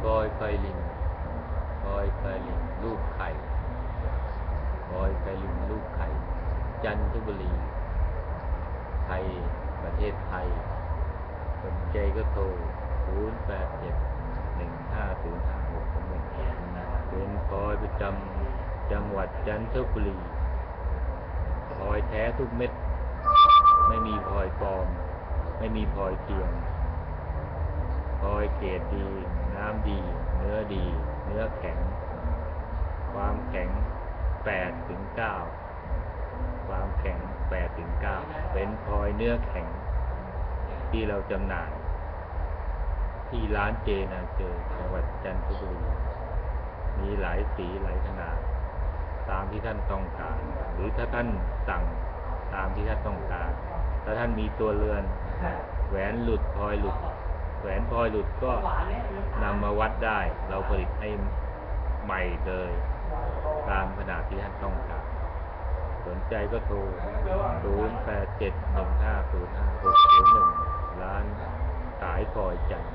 พลอยไฟลินพลอยไฟลินลูกไข่พลอยไฟลินลูกไข่ จันทบุรี ไทย ประเทศไทย สนใจก็โทร 0 8 7 1 5 0 5 6 2 1เป็นพลอยประจำจังหวัดจันทบุรีพลอยแท้ทุกเม็ด ไม่มีพลอยปลอม ไม่มีพลอยเทียมพลอยเกรดดี น้ำดี เนื้อดี เนื้อแข็ง ความแข็ง8ถึง9ความแข็ง8ถึง9เป็นพลอยเนื้อแข็ง ที่เราจำหน่าย ที่ร้านเจนาเจอจังหวัดจันทบุรีมีหลายสีหลายขนาด ตามที่ท่านต้องการ หรือถ้าท่านสั่งตามที่ท่านต้องการ ถ้าท่านมีตัวเรือน แหวนหลุดพลอยหลุด แหวนพลอยหลุดก็นำมาวัดได้ เราผลิตให้ใหม่เลยตามขนาดที่ท่านต้องการสนใจก็โทร 0 8 7 1 5 0 5 6 0 1 ร้านสายพลอยจันทร์